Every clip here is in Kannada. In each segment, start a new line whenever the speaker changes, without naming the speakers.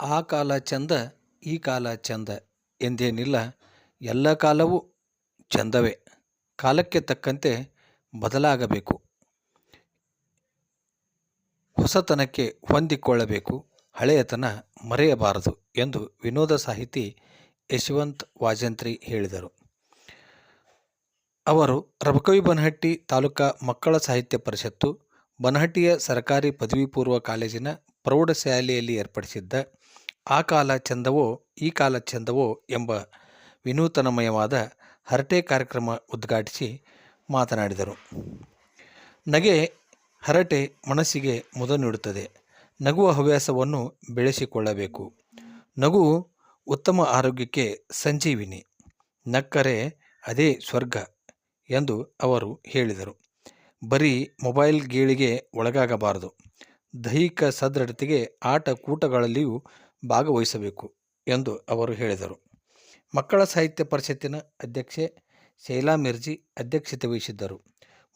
ಆ ಕಾಲ ಚಂದ, ಈ ಕಾಲ ಚಂದ ಎಂದೇನಿಲ್ಲ. ಎಲ್ಲ ಕಾಲವೂ ಚಂದವೇ. ಕಾಲಕ್ಕೆ ತಕ್ಕಂತೆ ಬದಲಾಗಬೇಕು. ಹೊಸತನಕ್ಕೆ ಹೊಂದಿಕೊಳ್ಳಬೇಕು. ಹಳೆಯತನ ಮರೆಯಬಾರದು ಎಂದು ವಿನೋದ ಸಾಹಿತಿ ಯಶವಂತ್ ವಾಜಂತ್ರಿ ಹೇಳಿದರು. ಅವರು ರಬಕವಿ ಬನಹಟ್ಟಿ ತಾಲೂಕಾ ಮಕ್ಕಳ ಸಾಹಿತ್ಯ ಪರಿಷತ್ತು, ಬನಹಟ್ಟಿಯ ಸರ್ಕಾರಿ ಪದವಿ ಪೂರ್ವ ಕಾಲೇಜಿನ ಪ್ರೌಢಶಾಲೆಯಲ್ಲಿ ಏರ್ಪಡಿಸಿದ್ದ ಆ ಕಾಲ ಚಂದವೋ ಈ ಕಾಲ ಚಂದವೋ ಎಂಬ ವಿನೂತನಮಯವಾದ ಹರಟೆ ಕಾರ್ಯಕ್ರಮ ಉದ್ಘಾಟಿಸಿ ಮಾತನಾಡಿದರು. ನಗೆ ಹರಟೆ ಮನಸ್ಸಿಗೆ ಮುದ ನೀಡುತ್ತದೆ. ನಗುವ ಹವ್ಯಾಸವನ್ನು ಬೆಳೆಸಿಕೊಳ್ಳಬೇಕು. ನಗು ಉತ್ತಮ ಆರೋಗ್ಯಕ್ಕೆ ಸಂಜೀವಿನಿ. ನಕ್ಕರೆ ಅದೇ ಸ್ವರ್ಗ ಎಂದು ಅವರು ಹೇಳಿದರು. ಬರೀ ಮೊಬೈಲ್ ಗೇಳಿಗೆ ಒಳಗಾಗಬಾರದು. ದೈಹಿಕ ಸದೃಢತೆಗೆ ಆಟ ಕೂಟಗಳಲ್ಲಿಯೂ ಭಾಗವಹಿಸಬೇಕು ಎಂದು ಅವರು ಹೇಳಿದರು. ಮಕ್ಕಳ ಸಾಹಿತ್ಯ ಪರಿಷತ್ತಿನ ಅಧ್ಯಕ್ಷೆ ಶೈಲಾ ಮಿರ್ಜಿ ಅಧ್ಯಕ್ಷತೆ ವಹಿಸಿದ್ದರು.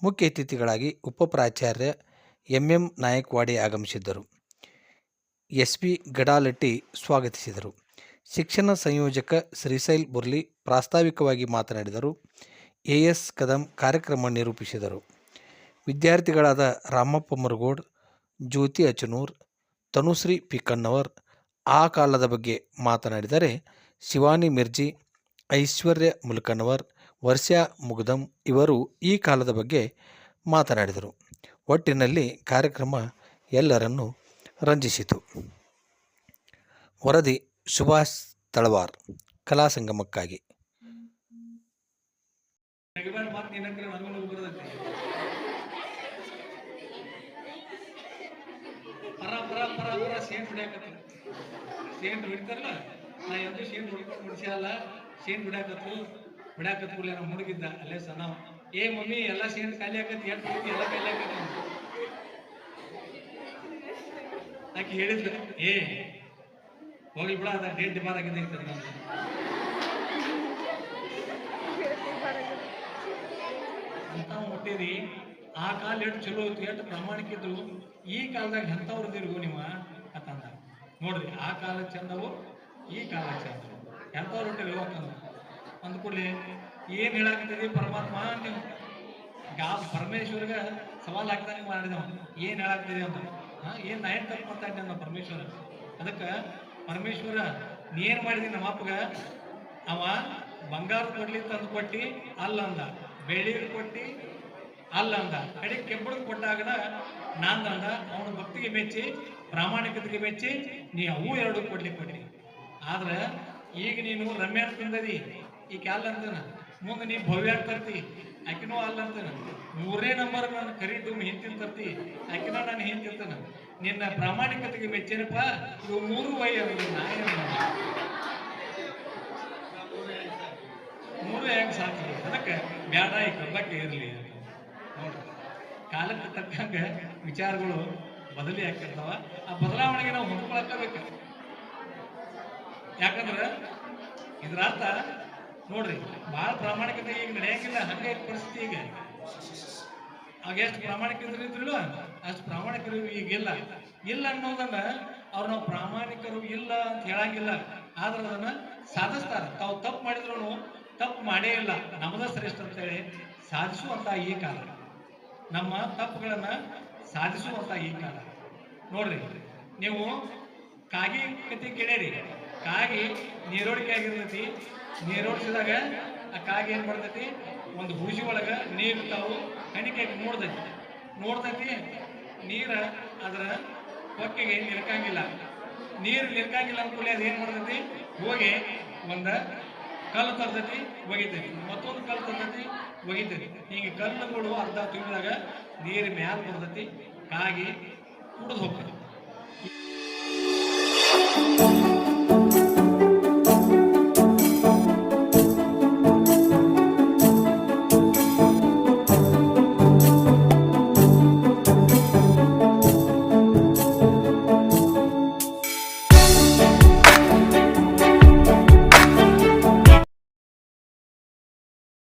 ಮುಖ್ಯ ಅತಿಥಿಗಳಾಗಿ ಉಪ ಪ್ರಾಚಾರ್ಯ ಎಂ ಎಂ ನಾಯಕ್ವಾಡಿ ಆಗಮಿಸಿದ್ದರು. ಎಸ್ ಪಿ ಗಡಾಲಟ್ಟಿ ಸ್ವಾಗತಿಸಿದರು. ಶಿಕ್ಷಣ ಸಂಯೋಜಕ ಶ್ರೀಶೈಲ್ ಬುರ್ಲಿ ಪ್ರಾಸ್ತಾವಿಕವಾಗಿ ಮಾತನಾಡಿದರು. ಎ ಎಸ್ ಕದಂ ಕಾರ್ಯಕ್ರಮ ನಿರೂಪಿಸಿದರು. ವಿದ್ಯಾರ್ಥಿಗಳಾದ ರಾಮಪ್ಪ ಮುರುಗೋಡ್ ಜ್ಯೋತಿ ಅಚನೂರ್ ತನುಶ್ರೀ ಪಿಕನ್ನವರ್ ಆ ಕಾಲದ ಬಗ್ಗೆ ಮಾತನಾಡಿದರೆ ಶಿವಾನಿ ಮಿರ್ಜಿ, ಐಶ್ವರ್ಯ ಮುಲ್ಕನವರ್, ವರ್ಷ ಮುಗ್ದಂ ಇವರು ಈ ಕಾಲದ ಬಗ್ಗೆ ಮಾತನಾಡಿದರು. ಒಟ್ಟಿನಲ್ಲಿ ಕಾರ್ಯಕ್ರಮ ಎಲ್ಲರನ್ನು ರಂಜಿಸಿತು. ವರದಿ ಸುಭಾಷ್ ತಳವಾರ್, ಕಲಾ
ಪರ ಪರ ಸೇನ್ ಬಿಡ್ತಾರಲ್ಲ ನಾ ಎಂದು ಶೇನ್ ಹೊಡ್ಕೊಂಡು ಸೇಂಟ್ ಹೊಡ್ಯಾಕತ್ತು ಬಿಡಾಕತ್ತು ಕೂಡಲೇ ನಮ್ಮ ಹುಡುಗಿದ್ದ ಅಲ್ಲೇ ಸಣ್ಣ ಏ ಮಮ್ಮಿ, ಎಲ್ಲ ಸೇನ್ ಖಾಲಿ ಆಕತ್ತಿ ಹೋಗಿ ಎಲ್ಲ ಖಾಲಿ ಆಕತ್ತಿ ಆಕೆ ಹೇಳಿದ್ಲು, ಏ, ಹೋಗ್ಲಿ ಬಿಡ, ಅದ ಡೇಟ್ ಡಿಮಾರ್ ಆಗಿದೆ ಅಂತ ನಾನು ಅಂತ ಆ ಕಾಲ ಎಷ್ಟು ಚಲೋ ಇತ್ತು ಎಷ್ಟು ಪ್ರಾಮಾಣಿಕ ಇದ್ರು, ಈ ಕಾಲದಾಗ ಎಂಥವ್ರದಿರು ನೀವು? ನೋಡ್ರಿ, ಆ ಕಾಲ ಚಂದವು ಈ ಕಾಲ ಚಂದವು ಎಂಥವ್ರು ಅಂತಂದ ಅಂದ ಕೂಡಲೇ, ಏನು ಹೇಳಾಕತ್ತೀರಿ ಪರಮಾತ್ಮ ನೀವು? ಗಾ ಪರಮೇಶ್ವರ್ಗ ಸವಾಲ್ ಹಾಕ್ದಂಗೆ ಮಾಡಿದವ ಏನು ಹೇಳಾಕ್ತೀರಿ ಅಂತ? ಹಾ, ಏನು ನಾ ತಪ್ಪು ಮಾಡ್ತಾ ಇದ್ದೆ ಪರಮೇಶ್ವರ. ಅದಕ್ಕೆ ಪರಮೇಶ್ವರ, ನೀ ಏನು ಮಾಡಿದಿ ನಮ್ಮ ಅಪ್ಪಗ? ಅವ ಬಂಗಾರ ಕೊಡ್ಲಿ ತಂದು ಕೊಟ್ಟಿ, ಅಲ್ಲ ಅಂದ. ಬೆಳ್ಳಿ ಕೊಟ್ಟಿ, ಅಲ್ಲ ಅಂದ. ಕಡೆ ಕೆಬ್ಬಳು ಕೊಟ್ಟಾಗನ ನಾಂದಂದ ಅವನ ಭಕ್ತಿಗೆ ಮೆಚ್ಚಿ ಪ್ರಾಮಾಣಿಕತೆಗೆ ಮೆಚ್ಚಿ, ನೀ ಅವು ಎರಡು ಕೊಡ್ಲಿ ಕೊಡ್ಲಿ. ಆದ್ರೆ ಈಗ ನೀನು ರಮ್ಯ ತಿಂದದಿ ಈ ಕ್ಯಾಲ್ ಅಂತಾನ? ಮುಂದೆ ನೀ ಭವ್ಯ ತರ್ತಿ ಆಕಿನೂ ಅಲ್ಲ ಅಂತಾನ? ಮೂರನೇ ನಂಬರ್ ನಾನು ಕರೀತು ಹಿಂತಿನ ತರ್ತಿ ಆಕಿನ ನಾನು ಹಿಂತಿರ್ತಾನ ನಿನ್ನ ಪ್ರಾಮಾಣಿಕತೆಗೆ ಮೆಚ್ಚೇನಪ್ಪ ಇವು ಮೂರು ವೈ ಅಂದ್ರೆ ನಾಯಿ? ಮೂರು ಹೆಂಗ್ ಸಾಕಿ ಅದಕ್ಕೆ ಬ್ಯಾಡ, ಈ ಕಬ್ಬಕ್ಕೆ ಇರಲಿ ನೋಡ್ರಿ ಕಾಲಕ್ಕೆ ತಕ್ಕಂಗ ವಿಚಾರಗಳು ಬದಲಿ ಆಗ್ತಿರ್ತಾವ. ಆ ಬದಲಾವಣೆಗೆ ನಾವು ಹೊಂದ್ಕೊಳಕಬೇಕು ಯಾಕಂದ್ರೆ ಇದ್ರ ಅರ್ಥ ನೋಡ್ರಿ ಬಹಳ ಪ್ರಾಮಾಣಿಕತೆ ಈಗ ನಡೆಯಂಗಿಲ್ಲ. ಹಂಗೆ ಪರಿಸ್ಥಿತಿ ಈಗ. ಆಗ ಎಷ್ಟು ಪ್ರಾಮಾಣಿಕರು ಇದ್ರಿಲ್ಲ ಅಷ್ಟು ಪ್ರಾಮಾಣಿಕರು ಈಗ ಇಲ್ಲ. ಇಲ್ಲ ಅನ್ನೋದನ್ನ ಅವ್ರು ನಾವು ಪ್ರಾಮಾಣಿಕರು ಇಲ್ಲ ಅಂತ ಹೇಳಂಗಿಲ್ಲ. ಆದ್ರೆ ಅದನ್ನ ಸಾಧಿಸ್ತಾರೆ. ತಾವು ತಪ್ಪು ಮಾಡಿದ್ರು ತಪ್ಪು ಮಾಡೇ ಇಲ್ಲ. ನಮ್ಮದ ಶ್ರೇಷ್ಠ ಅಂತೇಳಿ ಸಾಧಿಸುವಂತ ಈ ಕಾಲ. ನಮ್ಮ ತಪ್ಪುಗಳನ್ನ ಸಾಧಿಸುವಂತ ಈ ಕಾಲ. ನೋಡ್ರಿ, ನೀವು ಕಾಗಿ ಕತಿ ಕೇಳೇರಿ ಕಾಗಿ ನೀರೋಡಿಕೆ ಆಗಿರ್ತೈತಿ. ನೀರೋಡಿಸಿದಾಗ ಆ ಕಾಗಿ ಏನು ಮಾಡ್ತೈತಿ ಒಂದು ಹೂಜಿ ಒಳಗ ನೀರು ತಾವು ಕಣಿಕೆ ನೋಡ್ತೈತಿ. ನೋಡ್ತೈತಿ, ನೀರ ಅದರ ಹೊಕ್ಕೆಗೆ ನಿಲ್ಕಂಗಿಲ್ಲ ನೀರು ನಿಲ್ಕಂಗಿಲ್ಲ ಅಂದ್ಕೂಲೆ ಅದು ಏನು ಮಾಡ್ತೈತಿ? ಹೋಗಿ ಒಂದು ಕಲ್ಲು ತರ್ತೈತಿ, ಒಗಿತೈತಿ. ಮತ್ತೊಂದು ಕಲ್ಲು ತರ್ತೈತಿ, ಒಗಿತೈತಿ. ಹಿಂಗೆ ಕಲ್ಲುಗಳು ಅರ್ಧ ತುಂಬಿದಾಗ ನೀರು ಮ್ಯಾಲ ಬರ್ತೈತಿ. ಕಾಗಿ これどう